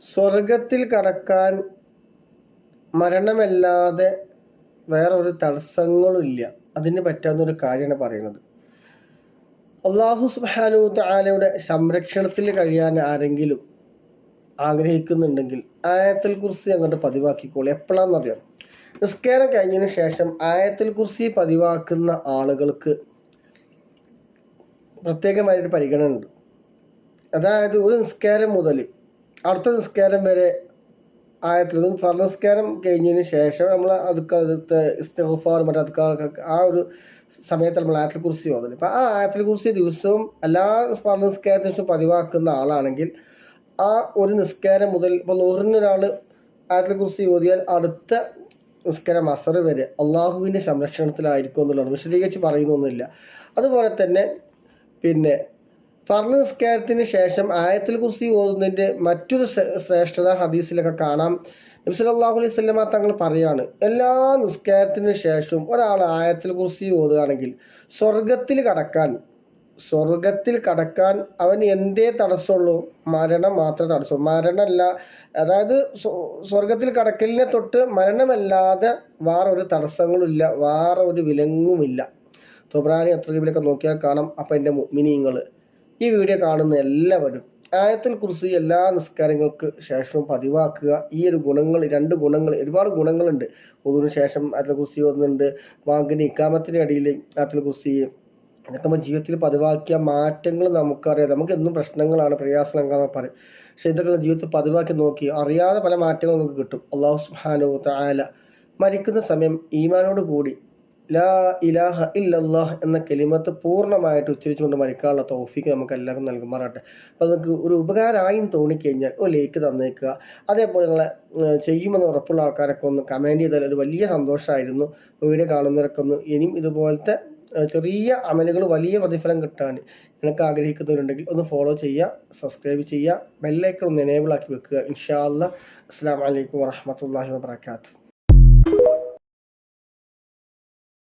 സ്വർഗത്തിൽ കടക്കാൻ മരണമല്ലാതെ വേറൊരു തടസ്സങ്ങളും ഇല്ല അതിന് പറ്റാവുന്ന ഒരു കാര്യമാണ് പറയുന്നത്. അള്ളാഹു സുബാനു താലയുടെ സംരക്ഷണത്തിൽ കഴിയാൻ ആരെങ്കിലും ആഗ്രഹിക്കുന്നുണ്ടെങ്കിൽ ആയത്തിൽ കുറിച്ച് അങ്ങോട്ട് പതിവാക്കിക്കോളൂ. എപ്പോഴാണെന്നറിയാം? നിസ്കാരം കഴിഞ്ഞതിന് ശേഷം ആയത്തിൽ കുറിച്ച് പതിവാക്കുന്ന ആളുകൾക്ക് പ്രത്യേകമായൊരു പരിഗണന ഉണ്ട് അതായത് ഒരു നിസ്കാരം മുതൽ അടുത്ത നിസ്കാരം വരെ ആയിട്ടുള്ളതും ഫർ നിസ്കാരം കഴിഞ്ഞതിന് ശേഷം നമ്മൾ അതുക്കാലത്തെ ഇസ്തഫാർ മറ്റേ അതുക്കാർക്ക് ആ ഒരു സമയത്ത് നമ്മൾ ആയത്തിൽ കുറിച്ച് ഓതുന്നത് അപ്പം ആ ആയത്തിൽ കുറിച്ച് ദിവസവും എല്ലാ ഫർ നിസ്കാരത്തിനു ശേഷം പതിവാക്കുന്ന ആളാണെങ്കിൽ ആ ഒരു നിസ്കാരം മുതൽ ഇപ്പോൾ നൂറിന് ഒരാൾ ആയത്തിൽ കുറിച്ച് ഓതിയാൽ അടുത്ത നിസ്കാരം അസർ വരെ അള്ളാഹുവിന്റെ സംരക്ഷണത്തിലായിരിക്കും എന്നുള്ളതാണ്. വിശദീകരിച്ച് പറയുന്നൊന്നുമില്ല. അതുപോലെ തന്നെ പിന്നെ ഫർണ നിസ്കാരത്തിന് ശേഷം ആയത്തിൽ കുറിച്ച് ഓതുന്നതിന്റെ മറ്റൊരു ശ്രേഷ്ഠത ഹദീസിലൊക്കെ കാണാം. നബ്സലാഹു അലൈഹി സ്വലമ തങ്ങൾ പറയാണ് എല്ലാ നിസ്കാരത്തിന് ശേഷവും ഒരാൾ ആയത്തിൽ കുറിച്ച് ഓതുകയാണെങ്കിൽ സ്വർഗത്തിൽ കടക്കാൻ സ്വർഗത്തിൽ കടക്കാൻ അവൻ എന്തേ തടസ്സമുള്ളൂ? മരണം മാത്രമേ തടസ്സം മരണമല്ല അതായത് സ്വർഗത്തിൽ കടക്കലിനെ തൊട്ട് മരണമല്ലാതെ വേറെ ഒരു തടസ്സങ്ങളുമില്ല ഒരു വിലങ്ങുമില്ല. തൊബ്രാനി അത്രയിലൊക്കെ നോക്കിയാൽ കാണാം. അപ്പം എന്റെ മിനിങ്ങൾ ഈ വീഡിയോ കാണുന്ന എല്ലാവരും ആയത്തിൽ കുറിച്ച് എല്ലാ നിസ്കാരങ്ങൾക്ക് ശേഷവും പതിവാക്കുക. ഈ ഒരു ഗുണങ്ങൾ രണ്ട് ഗുണങ്ങൾ ഒരുപാട് ഗുണങ്ങളുണ്ട്. ഒന്നിനു ശേഷം ആയത്തിൽ കുറിച്ച് ഒന്നുണ്ട് വാങ്ങിന് ഇക്കാമത്തിന്റെ ഇടയിൽ ആയത്തിൽ കുറിച്ച് അതൊക്കെ നമ്മൾ ജീവിതത്തിൽ പതിവാക്കിയ മാറ്റങ്ങൾ നമുക്കറിയാം. നമുക്ക് എന്നും പ്രശ്നങ്ങളാണ് പ്രയാസങ്ങളെന്ന് പറയും പക്ഷേ ഇതൊക്കെ ജീവിതത്തിൽ പതിവാക്കി നോക്കി അറിയാതെ പല മാറ്റങ്ങളും നമുക്ക് കിട്ടും. അള്ളാഹു സുഹാനു താല മരിക്കുന്ന സമയം ഈമാനോട് കൂടി ലാ ഇലാഹ ഇല്ലല്ലാഹ് എന്ന കെലിമത്ത് പൂർണമായിട്ട് ഉച്ചരിച്ചുകൊണ്ട് മരിക്കാനുള്ള തോഫിക്ക് നമുക്ക് എല്ലാവർക്കും നൽകുമാറാട്ടെ അപ്പോൾ നിങ്ങൾക്ക് ഒരു ഉപകാരമായി തോന്നിക്കഴിഞ്ഞാൽ ഒരു ലേക്ക് തന്നേക്കുക. അതേപോലെ നിങ്ങളെ ചെയ്യുമെന്ന് ഉറപ്പുള്ള ആൾക്കാരൊക്കെ ഒന്ന് കമന്റ് ചെയ്താൽ ഒരു വലിയ സന്തോഷമായിരുന്നു. വീഡിയോ കാണുന്നവരൊക്കെ ഒന്ന് ഇനിയും ഇതുപോലത്തെ ചെറിയ അമലുകൾ വലിയ പ്രതിഫലം കിട്ടാൻ നിനക്ക് ആഗ്രഹിക്കുന്നവരുണ്ടെങ്കിൽ ഒന്ന് ഫോളോ ചെയ്യുക സബ്സ്ക്രൈബ് ചെയ്യുക ബെല്ലൈക്കൺ ഒന്ന് എനേബിൾ ആക്കി വെക്കുക. ഇൻഷാ അസ്സാം വലൈക്കും വാഹമത്തല്ലാഹി വാബർക്കാത്തു